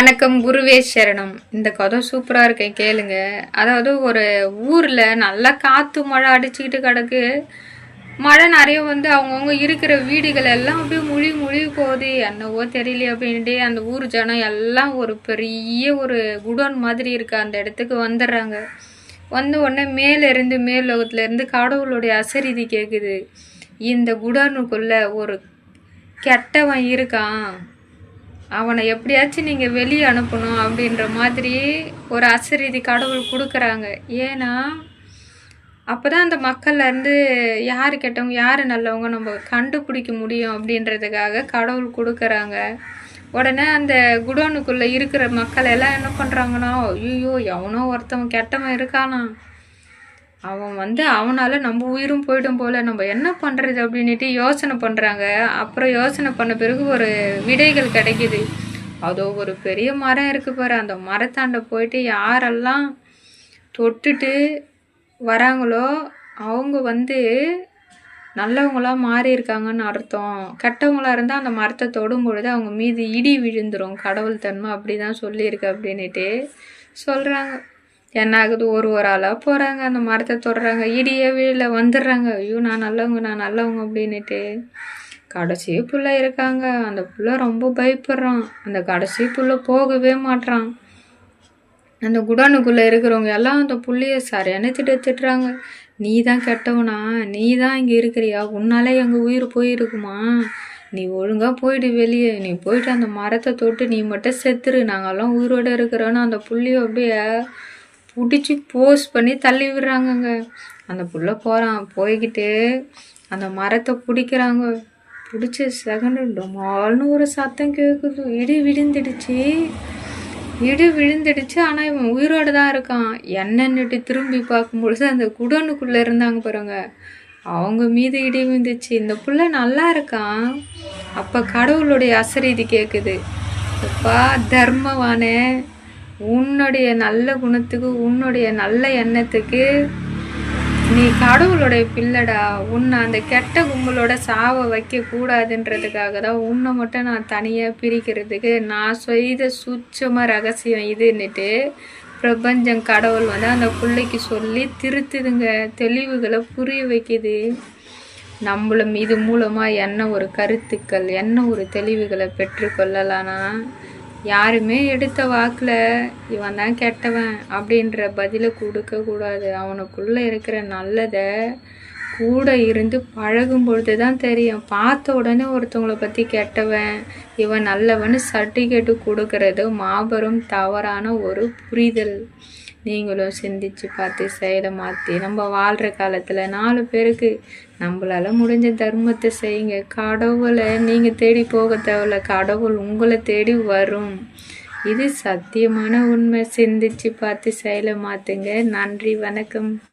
வணக்கம் குருவே சரணம். இந்த கதை சூப்பராக இருக்கேன் கேளுங்க. அதாவது ஒரு ஊரில் நல்லா காற்று மழை அடிச்சுக்கிட்டு கிடக்கு. மழை நிறைய வந்து அவங்கவுங்க இருக்கிற வீடுகள் எல்லாம் அப்படியே முழி முழி போகுது. என்னவோ தெரியல அப்படின்ட்டு அந்த ஊர் ஜனம் எல்லாம் ஒரு பெரிய ஒரு குடோன் மாதிரி இருக்கு. அந்த இடத்துக்கு வந்துடுறாங்க. வந்த உடனே மேலேருந்து மேலோகத்துலேருந்து கடவுளுடைய அசரிதி கேட்குது இந்த குடோனுக்குள்ளே ஒரு கெட்டவன் இருக்கான். அவனை எப்படியாச்சும் நீங்கள் வெளியே அனுப்பணும் அப்படின்ற மாதிரி ஒரு அசரீதி கடவுள் கொடுக்குறாங்க. ஏன்னா அப்போ தான் அந்த மக்கள்லேருந்து யார் கெட்டவங்க யார் நல்லவங்க நம்ம கண்டுபிடிக்க முடியும் அப்படின்றதுக்காக கடவுள் கொடுக்குறாங்க. உடனே அந்த குடோனுக்குள்ளே இருக்கிற மக்கள் எல்லாம் என்ன பண்ணுறாங்கன்னா ஐயோ எவனோ ஒருத்தவன் கெட்டவன் இருக்கானா அவன் வந்து அவனால் நம்ம உயிரும் போயிடும் போல நம்ம என்ன பண்ணுறது அப்படின்ட்டு யோசனை பண்ணுறாங்க அப்புறம் யோசனை பண்ண பிறகு ஒரு விடைகள் கிடைக்குது. அதோ ஒரு பெரிய மரம் இருக்கு பாரு. அந்த மரத்தாண்ட போயிட்டு யாரெல்லாம் தொட்டுட்டு வராங்களோ அவங்க வந்து நல்லவங்களா மாறி இருக்காங்கன்னு அர்த்தம். கெட்டவங்களாக இருந்தால் அந்த மரத்தை தொடும் பொழுது அவங்க மீது இடி விழுந்துடும் கடவுள் தன்மை அப்படி தான் சொல்லியிருக்கு அப்படின்ட்டு சொல்கிறாங்க என்ன ஆகுது ஒரு ஒரு ஆளாக போகிறாங்க அந்த மரத்தை தொடுறாங்க. இடியே வீழ வந்துடுறாங்க. ஐயோ நான் நல்லவங்க நான் நல்லவங்க அப்படின்னுட்டு. கடைசி புள்ள இருக்காங்க. அந்த புள்ள ரொம்ப பயப்படுறான். அந்த கடைசி புள்ள போகவே மாட்டான் அந்த குடானுக்குள்ளே இருக்கிறவங்க எல்லாம் அந்த புள்ளைய சரியான திட்ட திட்டுறாங்க. நீ தான் கெட்டவனா? நீ தான் இங்கே இருக்கிறியா? உன்னாலே எங்கள் உயிர் போயிருக்குமா? நீ ஒழுங்காக போயிடு வெளியே. நீ போயிட்டு அந்த மரத்தை தொட்டு நீ மட்டும் செத்துரு. நாங்கள்லாம் உயிரோடு இருக்கிறோன்னு அந்த புள்ளியை அப்படியே பிடிச்சி போஸ் பண்ணி தள்ளி விடுறாங்கங்க. அந்த புள்ள போகிறான் போய்கிட்டு அந்த மரத்தை பிடிக்கிறாங்க. பிடிச்ச செகண்டு டொமால்னு ஒரு சத்தம் கேட்குது இடி விழுந்துடுச்சு. இடி விழுந்துடுச்சு. ஆனால் இவன் உயிரோடு தான் இருக்கான். என்னன்னுட்டு திரும்பி பார்க்கும்பொழுது அந்த குடோனுக்குள்ளே இருந்தாங்க பாருங்க. அவங்க மீது இடி விழுந்துச்சு. இந்த புள்ள நல்லா இருக்கான். அப்போ கடவுளுடைய அசரீதி கேட்குது அப்பா தர்மவானே. உன்னுடைய நல்ல குணத்துக்கு உன்னுடைய நல்ல எண்ணத்துக்கு நீ கடவுளுடைய பிள்ளடா. உன்னை அந்த கெட்ட கும்பலோட சாவ வைக்க கூடாதுன்றதுக்காக தான் உன்னை மட்டும் நான் தனியாக பிரிக்கிறதுக்கு நான் செய்த சுச்சமாக ரகசியம் இதுன்னுட்டு பிரபஞ்சம் கடவுள் வந்து அந்த பிள்ளைக்கு சொல்லி திருத்துதுங்க. தெளிவுகளை புரிய வைக்குது. நம்மளும் இது மூலமாக என்ன ஒரு கருத்துக்கள் என்ன ஒரு தெளிவுகளை பெற்றுக்கொள்ளலானா யாருமே எடுத்த வாக்கில் இவன் தான் கெட்டவன் அப்படின்ற பதிலை கொடுக்கக்கூடாது அவனுக்குள்ளே இருக்கிற நல்லதை கூட இருந்து பழகும் பொழுது தான் தெரியும். பார்த்த உடனே ஒருத்தவங்கள பற்றி கெட்டவன் இவன் நல்லவன் சர்டிஃபிகேட்டு கொடுக்கறது மாபெரும் தவறான ஒரு புரிதல். நீங்களும் சிந்திச்சு பார்த்து செயலை மாற்றி நம்ம வாழ்கிற காலத்தில் நாலு பேருக்கு நம்மளால் முடிஞ்ச தர்மத்தை செய்யுங்க. கடவுளை நீங்கள் தேடி போக தேவையில்ல. கடவுள் உங்களை தேடி வரும். இது சத்தியமான உண்மை. சிந்திச்சு பார்த்து செயலை மாற்றுங்க நன்றி. வணக்கம்.